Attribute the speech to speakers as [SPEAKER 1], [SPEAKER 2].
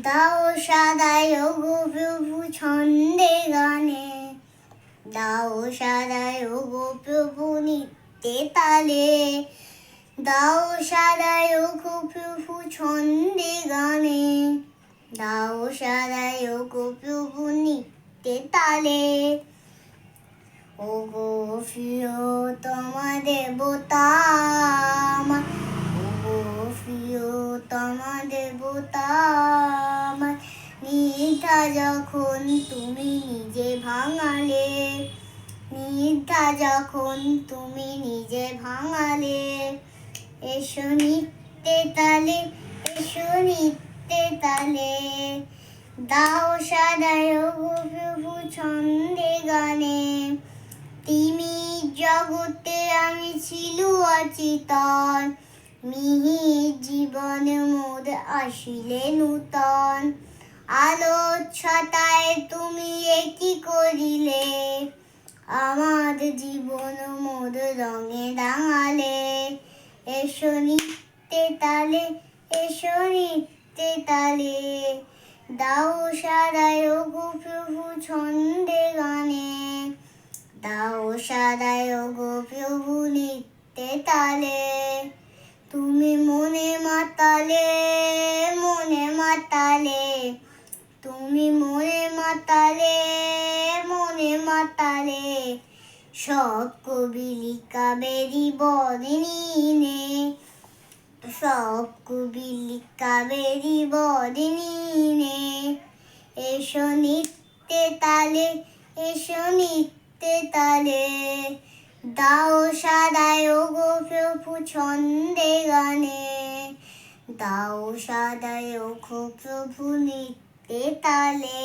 [SPEAKER 1] দাও সাদায় গো প্রভু ছন্দে গানে দাও সাদায় গো প্রভু নিত্যে তালে দাও সাদায় গো প্রভু ছন্দে গানে দাও সাদায় গো প্রভু নিত্যে তালে ও গো প্রিয় দেবতা আমার। ও গো প্রিয় আমার। নিধা যখন তুমি নিজে ভাঙালে নিধা যখন তুমি নিজে ভাঙালে, এসো নিত্যে তালে, এসো নিত্যে তালে, দাও সাদায় প্রভু ছন্দে গানে। তুমি জগতে আমি ছিল অচিতন, মিহি জীবন মোদ আসিলে নূতন। আলো ছটায় তুমি একই করিলে? আমার জীবন মোদ রঙে রাঙালে। এসো নিত্যে তালে, এসো নিত্যে তালে। দাও সারায় গো প্রভু ছন্দে গানে। দাও সারায় গো প্রভু নিত্যে তালে। তুমি মনে মাতালে মনে মাতালে। তুমি মনে মাতালে মনে মাতালে। সব কবি লিখাবেরি বদিনী সব কবি লিখাবেরি বদিনী এসো নিত্যে তালে, এসো নিত্যে তালে। দাও সাদায় গো প্রভু ছন্দে গানে। দাও সাদায় গো প্রভু নিত্যে তালে